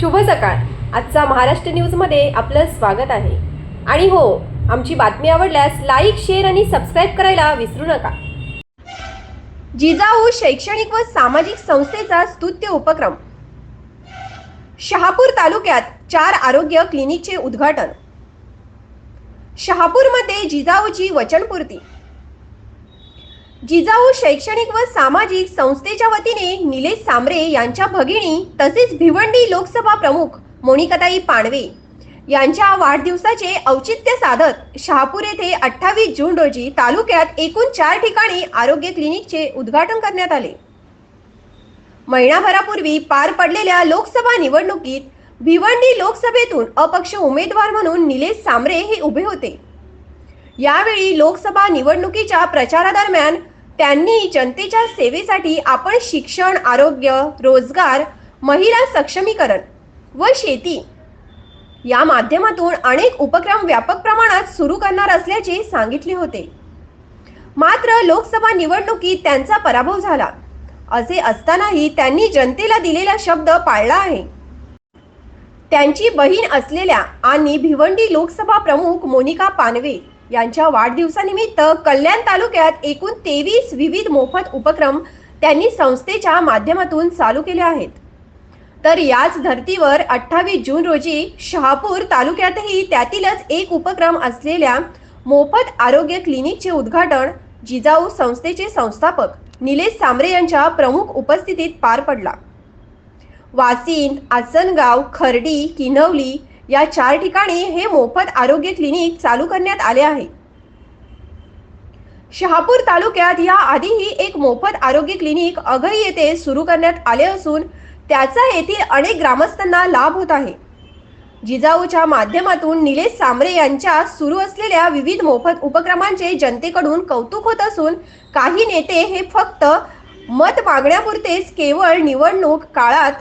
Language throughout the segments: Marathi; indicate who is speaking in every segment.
Speaker 1: शुभ सकाळ. आजचा महाराष्ट्र न्यूजमध्ये आपलं स्वागत आहे. आणि हो आमची बातमी आवडल्यास लाईक शेअर आणि सबस्क्राईब करायला विसरू नका. जिजाऊ शैक्षणिक व सामाजिक संस्थेचा स्तुत्य उपक्रम. शहापूर तालुक्यात चार आरोग्य क्लिनिकचे उद्घाटन. शहापूरमध्ये जिजाऊची वचनपूर्ती. जिजाऊ शैक्षणिक व सामाजिक संस्थेच्या वतीने निलेश सांबरे यांच्या भगिनी तसेच भिवंडी लोकसभा प्रमुख मोनिकाताई पाणवे यांच्या वाढदिवसाचे औचित्य साधत शहापूर येथे अठ्ठावीस जून रोजी तालुक्यात एकूण चार ठिकाणी आरोग्य क्लिनिकचे उद्घाटन करण्यात आले. महिनाभरापूर्वी पार पडलेल्या लोकसभा निवडणुकीत भिवंडी लोकसभेतून अपक्ष उमेदवार म्हणून निलेश सांबरे हे उभे होते. यावेळी लोकसभा निवडणुकीच्या प्रचारादरम्यान त्यांनी जनतेच्या सेवेसाठी आपण शिक्षण आरोग्य रोजगार महिला सक्षमीकरण व शेती या माध्यमातून अनेक उपक्रम व्यापक प्रमाणात सुरू करणार असल्याचे सांगितले होते. मात्र लोकसभा निवडणुकीत त्यांचा पराभव झाला. असे असतानाही त्यांनी जनतेला दिलेला शब्द पाळला आहे. त्यांची बहीण असलेल्या आणि भिवंडी लोकसभा प्रमुख मोनिका पानवे यांच्या वाढदिवसानिमित्त कल्याण तालुक्यात एकूण तेवीस विविध मोफत उपक्रम त्यांनी संस्थेच्या माध्यमातून चालू केले आहेत. तर याच धर्तीवर अठ्ठावीस जून रोजी शहापूर तालुक्यातही त्यातीलच एक उपक्रम असलेल्या मोफत आरोग्य क्लिनिकचे उद्घाटन जिजाऊ संस्थेचे संस्थापक निलेश सांबरे यांच्या प्रमुख उपस्थितीत पार पडला. वासिंद आसनगाव खर्डी किनवली या चार ठिकाणी हे मोफत आरोग्य क्लिनिक चालू करण्यात आले आहे. शहापूर तालुक्यात या आधीही एक मोफत आरोग्य क्लिनिक अघई येथे सुरू करण्यात आले असून त्याचा येथील अनेक ग्रामस्थांना लाभ होत आहे. जिजाऊच्या माध्यमातून निलेश सांबरे यांच्या सुरू असलेल्या विविध मोफत उपक्रमांचे जनतेकडून कौतुक होत असून काही नेते हे फक्त मत मागण्यापुरतेच केवळ निवडणूक काळात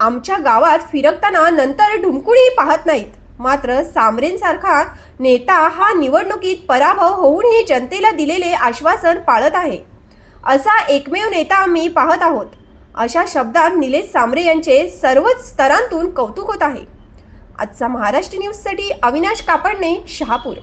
Speaker 1: आमच्या गावात फिरकताना नंतर ढुंकुणी पाहत नाहीत. मात्र सामरेंसारखा नेता हा निवडणुकीत पराभव होऊनही जनतेला दिलेले आश्वासन पाळत आहे. असा एकमेव नेता आम्ही पाहत आहोत. अशा शब्दात निलेश सामरे यांचे सर्वच स्तरांतून कौतुक होत आहे. आजचा महाराष्ट्र न्यूजसाठी अविनाश कापडणे शहापूर.